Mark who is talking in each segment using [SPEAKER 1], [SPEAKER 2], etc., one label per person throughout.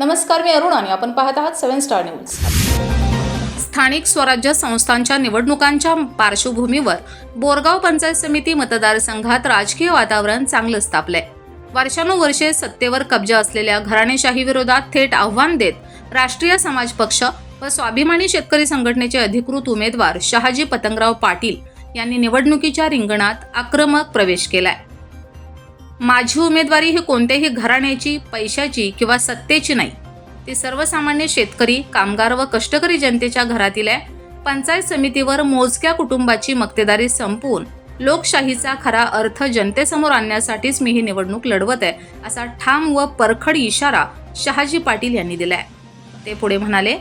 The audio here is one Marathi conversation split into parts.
[SPEAKER 1] नमस्कार मी अरुण आणि आपण पाहत आहात सेव्हन स्टार न्यूज. स्थानिक स्वराज्य संस्थांच्या निवडणुकांच्या पार्श्वभूमीवर बोरगाव पंचायत समिती मतदारसंघात राजकीय वातावरण चांगलंच तापलंय. वर्षानुवर्षे सत्तेवर कब्जा असलेल्या घराणेशाही विरोधात थेट आव्हान देत राष्ट्रीय समाज पक्ष व स्वाभिमानी शेतकरी संघटनेचे अधिकृत उमेदवार शहाजी पतंगराव पाटील यांनी निवडणुकीच्या रिंगणात आक्रमक प्रवेश केलाय. माझी उमेदवारी ही कोणत्याही घराण्याची पैशाची किंवा सत्तेची नाही. ती सर्वसामान्य शेतकरी कामगार व कष्टकरी जनतेच्या घरातील आहे. पंचायत समितीवर मोजक्या कुटुंबाची मक्तेदारी संपवून लोकशाहीचा खरा अर्थ जनतेसमोर आणण्यासाठीच मी ही निवडणूक लढवत आहे असा ठाम व परखड इशारा शहाजी पाटील यांनी दिलाय. ते पुढे म्हणाले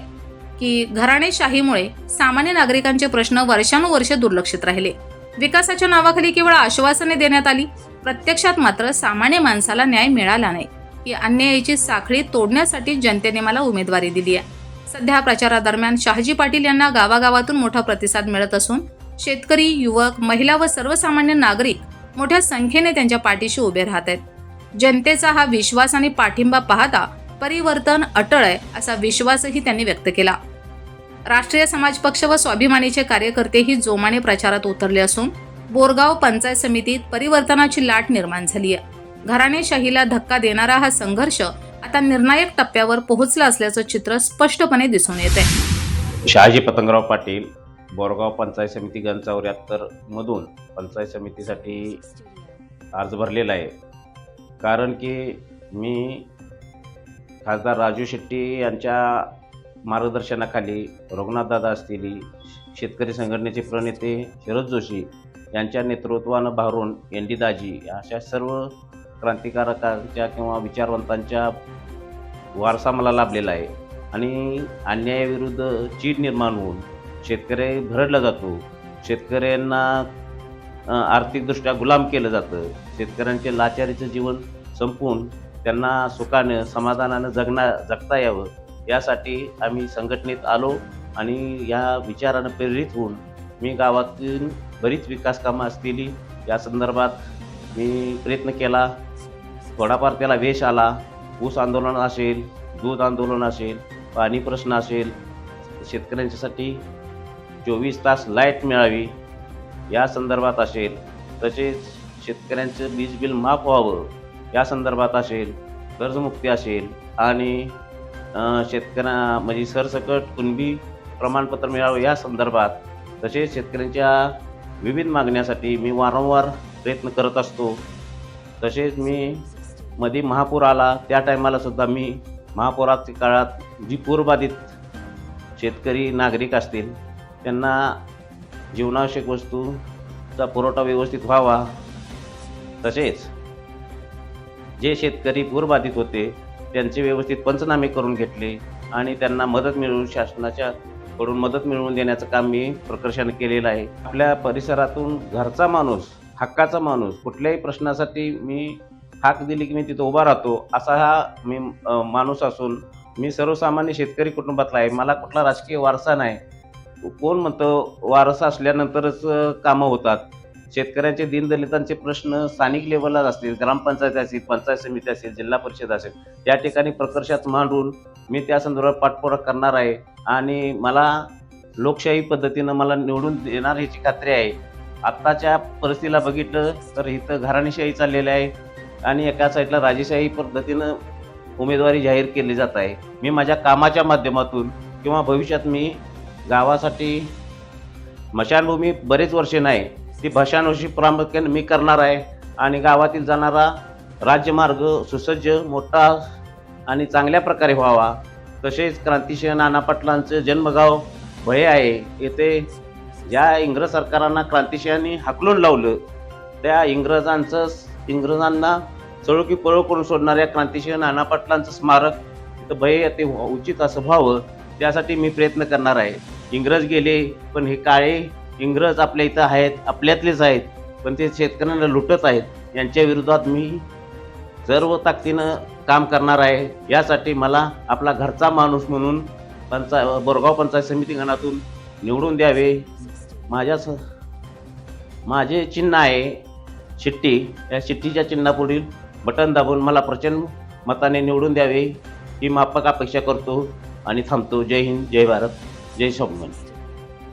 [SPEAKER 1] की घराणेशाहीमुळे सामान्य नागरिकांचे प्रश्न वर्षानुवर्षे दुर्लक्षित राहिले. विकासाच्या नावाखाली केवळ आश्वासने देण्यात आली प्रत्यक्षात मात्र सामान्य माणसाला न्याय मिळाला नाही. ही अन्यायाची साखळी तोडण्यासाठी जनतेने मला उमेदवारी दिली आहे. सध्या प्रचारादरम्यान शहाजी पाटील यांना गावागावातून मोठा प्रतिसाद मिळत असून शेतकरी युवक महिला व सर्वसामान्य नागरिक मोठ्या संख्येने त्यांच्या पाठीशी उभे राहत आहेत. जनतेचा हा विश्वास आणि पाठिंबा पाहता परिवर्तन अटळ आहे असा विश्वासही त्यांनी व्यक्त केला. राष्ट्रीय समाज पक्ष व स्वाभिमानीचे कार्यकर्तेही जोमाने प्रचारात उतरले असून बोरगाव पंचायत समितीत परिवर्तनाची लाट निर्माण झाली आहे. घराणेशाहीला धक्का देणारा हा संघर्ष आता निर्णायक टप्प्यावर पोहोचला असल्याचं चित्र स्पष्टपणे दिसून येत आहे
[SPEAKER 2] शहाजी पतंगराव पाटील बोरगाव पंचायत समिती गण मधून पंचायत समितीसाठी अर्ज भरलेला आहे. कारण की मी खासदार राजू शेट्टी यांच्या मार्गदर्शनाखाली रघुनाथदादा असतील शेतकरी संघटनेचे प्रणेते शरद जोशी यांच्या नेतृत्वानं भारून एन डी दाजी अशा सर्व क्रांतिकारकांच्या किंवा विचारवंतांच्या वारसा मला लाभलेला आहे. आणि अन्यायाविरुद्ध चीड निर्माण होऊन शेतकरी भरडला जातो. शेतकऱ्यांना आर्थिकदृष्ट्या गुलाम केलं जातं. शेतकऱ्यांचे लाचारीचं जीवन संपवून त्यांना सुखानं समाधानानं जगना जगता यावं. यासाठी आम्ही संघटनेत आलो आणि या विचारानं प्रेरित होऊन मी गावातून बरीच विकास कामं असलेली या संदर्भात मी प्रयत्न केला. थोडाफार त्याला वेश आला. ऊस आंदोलन असेल दूध आंदोलन असेल पाणी प्रश्न असेल शेतकऱ्यांच्यासाठी चोवीस तास लाइट मिळावी या संदर्भात असेल तसेच शेतकऱ्यांचं वीज बिल माफ व्हावं या संदर्भात असेल कर्जमुक्ती असेल आणि शेतकऱ्यांना म्हणजे सरसकट कुणबी प्रमाणपत्र मिळावं या संदर्भात तसेच शेतकऱ्यांच्या विविध मागण्यासाठी मी वारंवार प्रयत्न करत असतो. तसेच मी मध्ये महापूर आला त्या टायमाला सुद्धा मी महापुराच्या काळात जी पूरबाधित शेतकरी नागरिक असतील त्यांना जीवनावश्यक वस्तूचा पुरवठा व्यवस्थित व्हावा. तसेच जे शेतकरी पूरबाधित होते त्यांचे व्यवस्थित पंचनामे करून घेतले आणि त्यांना मदत मिळवून शासनाच्या कडून मदत मिळवून देण्याचं काम मी प्रकर्षाने केलेलं आहे. आपल्या परिसरातून घरचा माणूस हक्काचा माणूस कुठल्याही प्रश्नासाठी मी हाक दिली की मी तिथं उभा राहतो असा हा मी माणूस असून मी सर्वसामान्य शेतकरी कुटुंबातला आहे. मला कुठला राजकीय वारसा नाही. कोण म्हणतं वारसा असल्यानंतरच कामं होतात. शेतकऱ्यांचे दीनदलितांचे प्रश्न स्थानिक लेवलला असतील ग्रामपंचायत असतील पंचायत समिती असेल जिल्हा परिषद असेल त्या ठिकाणी प्रकर्षात मांडून मी त्या संदर्भात पाठपुरा करणार आहे आणि मला लोकशाही पद्धतीनं मला निवडून देणार ह्याची खात्री आहे. आत्ताच्या परिस्थितीला बघितलं तर इथं घराणेशाही चाललेलं आहे आणि एका साईडला राजेशाही पद्धतीनं उमेदवारी जाहीर केली जात आहे. मी माझ्या कामाच्या माध्यमातून किंवा भविष्यात मी गावासाठी मशानभूमी बरेच वर्षे नाही ती भशानोशी प्रामुख्याने मी करणार आहे. आणि गावातील जाणारा राज्यमार्ग सुसज्ज मोठा आणि चांगल्या प्रकारे व्हावा. तसेच क्रांतिसिंह नाना पाटलांचं जन्मगाव भय आहे. येथे ज्या इंग्रज सरकारांना क्रांतिसिंहांनी हाकलून लावलं. त्या इंग्रजांचं इंग्रजांना चळोकी पळो करून सोडणाऱ्या क्रांतिसिंह नाना पाटलांचं स्मारक तर भय ते उचित असं व्हावं त्यासाठी मी प्रयत्न करणार आहे. इंग्रज गेले पण हे काळे इंग्रज आपल्या इथं आहेत आपल्यातलेच आहेत पण ते शेतकऱ्यांना लुटत आहेत. यांच्या विरोधात मी सर्व ताकदीनं काम करणार आहे. यासाठी मला आपला घरचा माणूस म्हणून पंचाय बोरगाव पंचायत समिती गणातून निवडून द्यावे. माझ्या स माझे चिन्ह आहे शिट्टी. या शिट्टीच्या चिन्हापुढील बटन दाबून मला प्रचंड मताने निवडून द्यावे. ही माफक अपेक्षा करतो आणि थांबतो. जय हिंद जय भारत जय Swabhimani.